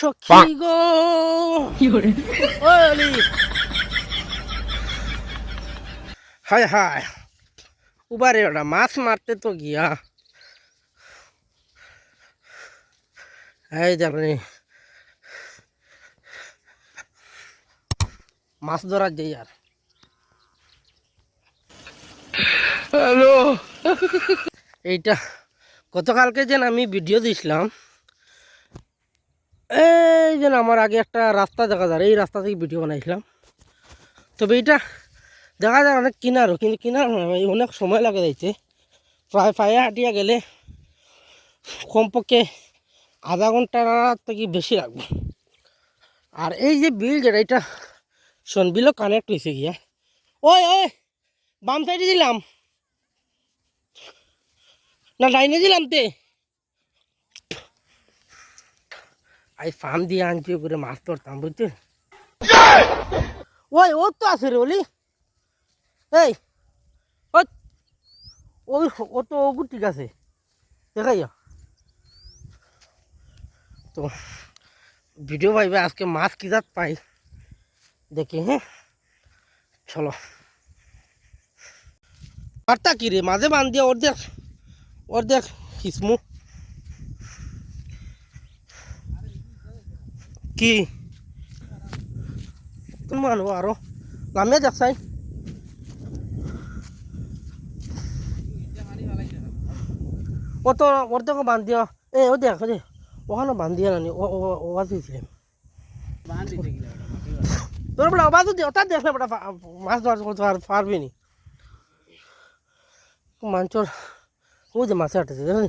সখী গো ওলি। হায় হায়। উবারে ওটা মাছ মারতে তো গিয়া। এই দেখনি মাছ ধরার যাই আর হ্যালো এইটা গতকালকে যেন আমি ভিডিও দিছিলাম এই যেন আমার আগে একটা রাস্তা দেখা যায়, এই রাস্তা থেকে ভিডিও বানাইছিলাম। তবে এটা দেখা যায় অনেক কিনারও, কিন্তু কিনার অনেক সময় লাগে যাইতে। প্রায় পায়ে হাঁটিয়া গেলে কমপক্ষে আধা ঘণ্টা থেকে বেশি লাগবে। আর এই যে বিল যেটা, এটা সনবিলও কানেক্ট হয়েছে গিয়া। ওই ওই, বাম সাইডে দিলাম। না লাইনে দিলাম তে। আই ফার্ম দিয়ে আনছি করে মাছ ধরতাম বুঝছি ওই ও তো আছে রে বলি এই ওই ওই ও তো ওগুর ঠিক আছে দেখাইয়া তো ভিডিও পাইবে আজকে মাছ কি জাত পাই দেখি হ্যাঁ চলো আরটা কি রে মাঝে বান দিয়া ওর দেখ ওর দেখ কিসমু কি? তুমি আনব আরও লামে দেখ চাই। ও তো ওর দেখো বান দিয়া। এ ও দেখ রে ওখানে বান দিয়া নানি। ও ও ও দিয়েছিলাম তোর বলে আবাজ দিয়ে ওটা দেখলে বড় মাছ ধর করতে পার- পারবি নি। মাঞ্চর ও যে মাছে আটেছে দেখলি?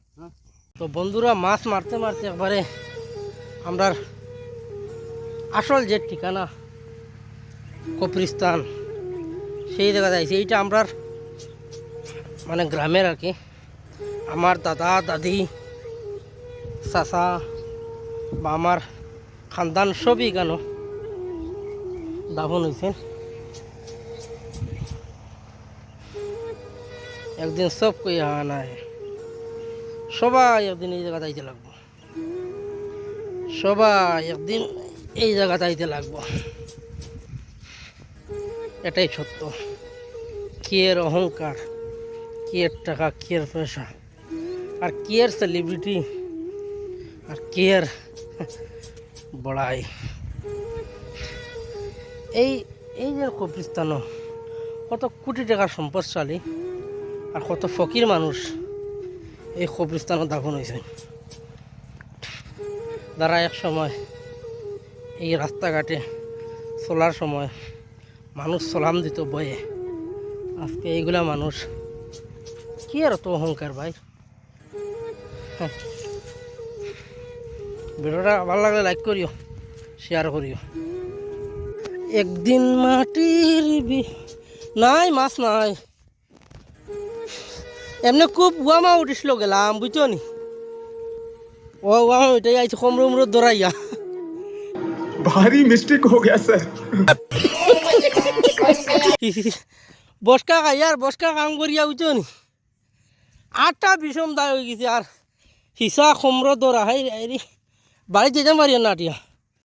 তো বন্ধুরা, মাছ মারতে মারতে একবারে আমরা আসল যে ঠিকানা কপ্রিস্তান সেই জায়গা যাইছে এইটা আমরার মানে গ্রামের আর কি। আমার দাদা, দাদি, চাচা বা আমার খানদান সবই কেন দাফন হয়েছেন একদিন সব কই হওয়া নাই সবাই একদিন এই জায়গা যাইতে লাগবো। সবাই একদিন এই জায়গা যাইতে লাগবো। এটাই সত্য। কিয়ের অহংকার কিয়ের টাকা কিয়ের পয়সা, আর কিয়ের সেলিব্রিটি আর কিয়ের বড়াই। এই এই যে কবরিস্তান কত কোটি টাকার সম্পদশালী, আর কত ফকির মানুষ। এই কবরস্থানে দাফন হয়েছে যারা এক সময় এই রাস্তাঘাটে চলার সময় মানুষ সালাম দিত বয়ে। আজকে এইগুলা মানুষ কি আর তো অহংকার ভাই? হ্যাঁ। ভিডিওটা ভালো লাগলে লাইক করিও শেয়ার করিও। একদিন মাটির নাই, মাছ নাই। এমনি খুব ওয়ামা উঠিছিল গেলাম বুঝছ নি? ও ওয়ামা উঠে আইছে কমরে উমরে দৌড়াইয়া ভারী মিস্টেক হো গেছে স্যার বসকা খাইয়ার বসকা কাম করিয়া বুঝছ নি? আটটা বিষম দায় হয়ে গেছে আর হিসা কমরে দৌড়া হাই বাড়ি যেতে পারি না আটিয়া